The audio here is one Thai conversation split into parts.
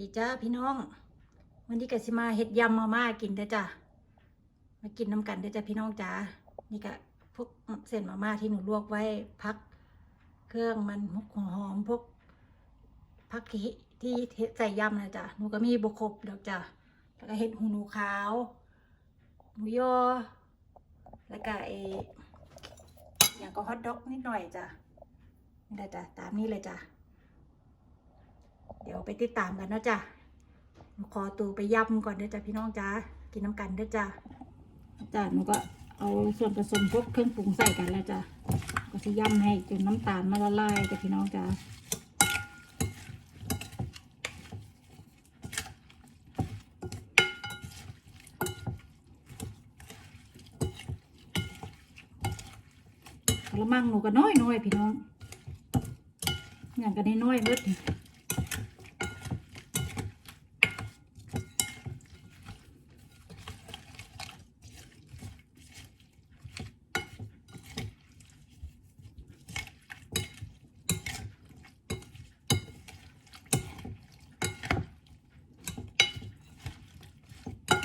ดีจ้าพี่น้อง วันนี้กสิมาเฮ็ดยำมาม่ากินเด้อจ้ะมากินน้ำกันเด้อจ้ะพี่น้องจ้านี่ก็พวกเส้นมาม่าที่หนูลวกไว้พัก เครื่องมันพวกหัวหอมพวกพักที่ที่ใส่ยำนะจ้ะหนูก็มีบุครบแล้วจ้ะแล้วก็เห็ดหูหนูขาวหมูยอแล้วก็เออย่างก็ฮอทดอกนิดหน่อยจ้ะนี่แหละจ้ะตามนี้เลยจ้ะ ดี๋ยวไปติดตามกันนะจ้ะหนูขอตัวไปย่ำก่อนเด้อจ้ะพี่น้องจ้ากินน้ำกันเด้อจ้ะจ้ะหนูก็เอาส่วนผสมพวกเครื่องปรุงใส่กันแล้วจ้ะก็จะย่ำให้จนน้ำตาลมันละลายจ้ะพี่น้องจ้าละมังหนูก็น้อยน้อยพี่น้องอย่างกันน้อยๆเบิด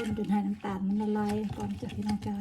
คนจนให้น้ำตาลมันละลายก่อนจะพี่น้องจ้า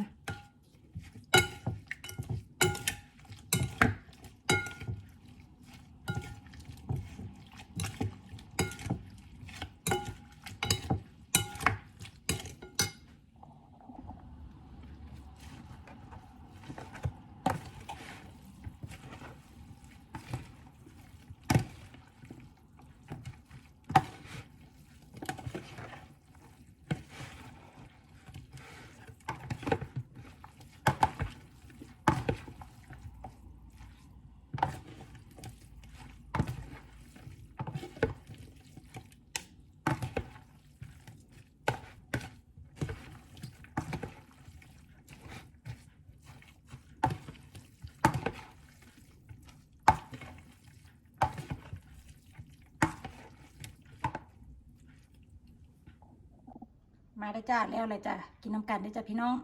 มาได้จ้าแล้วเลยจ้ากินน้ำกันได้จ้าพี่น้อง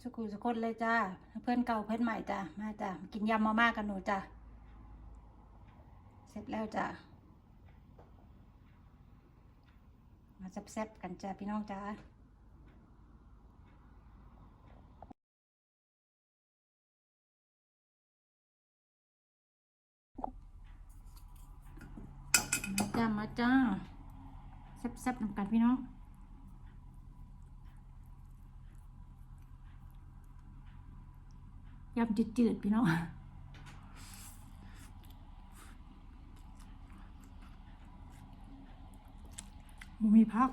สุกุสุกคนเลยจ้าเพื่อนเก่าเพื่อนใหม่จ้ามาจ้ากินยำมาม่ากันหนูจ้าเสร็จแล้วจ้ามาแซ่บๆกันจ้าพี่น้องจ้ามาจ้ามาจ้าแซ่บๆน้ำกันพี่น้อง ยำจืดๆพี่น้องมูมีพัก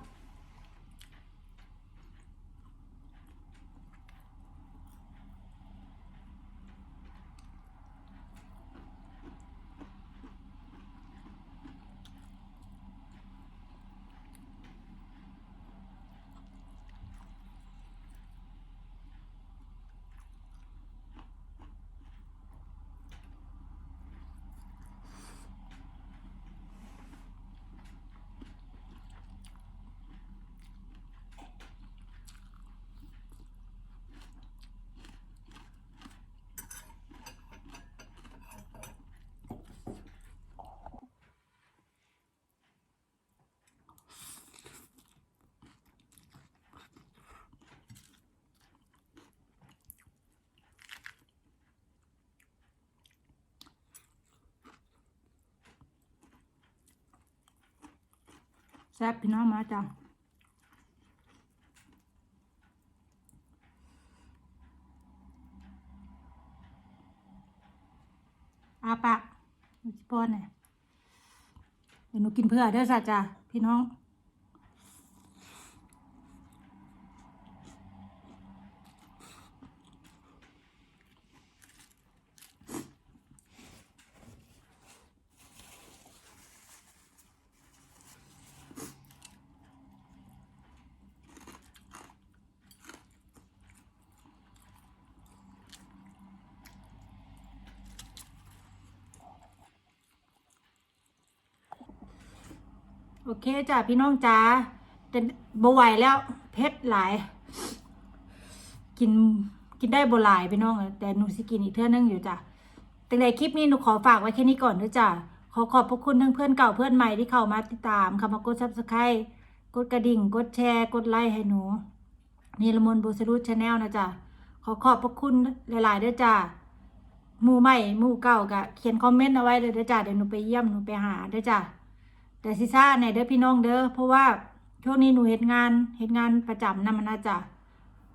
แซ่บพี่น้องมาจ้าอาปากหนูจิป้อนเนี่ยเดี๋ยวหนูกินเพื่อเด้อสัจ้าพี่น้อง โอเคจ้ะพี่น้องจ้าแต่บ่ไหวแล้วเผ็ดหลาย กินกินได้บ่หลายพี่น้องอะแต่หนูสิกินอีกเท่านึงอยู่จ้ะแต่ในคลิปนี้หนูขอฝากไว้แค่นี้ก่อนด้วยจ้ะขอขอบพระคุณทั้งเพื่อนเก่าเพื่อนใหม่ที่เข้ามาติดตามเข้ามากดซับสไครต์กดกระดิ่ง กดแชร์กดไลค์ให้หนูนีละมนต์บุษรุชแนลนะจ๊ะขอขอบพระคุณหลายๆด้อจ้าหมู่ใหม่หมู่เก่ากะเขียนคอมเมนต์เอาไว้เลยด้อจ้าเดี๋ยวหนูไปเยี่ยมหนูไปหาด้อจ้า แต่ซิซ่าเนี่ยเด้อพี่น้องเด้อเพราะว่าช่วงนี้หนูเฮ็ดงานเฮ็ดงานประจำนำมันนะจ้ะ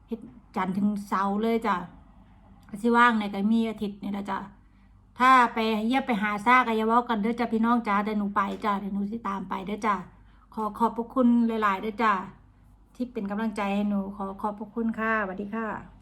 เฮ็ดจันทร์ถึงเสาร์เลยจ้ะก็สิว่างเนี่ยก็มีอาทิตย์เนี่ยนะจ้ะถ้าไปเยี่ยมไปหาซากก็อยาว้ากันเด้อจ้าพี่น้องจ้าเดี๋ยวหนูไปจ้าเดี๋ยวหนูสิตามไปเด้อจ้าขอขอบพระคุณหลายๆเด้อจ้าที่เป็นกำลังใจให้หนูขอขอบพระคุณค่ะสวัสดีค่ะ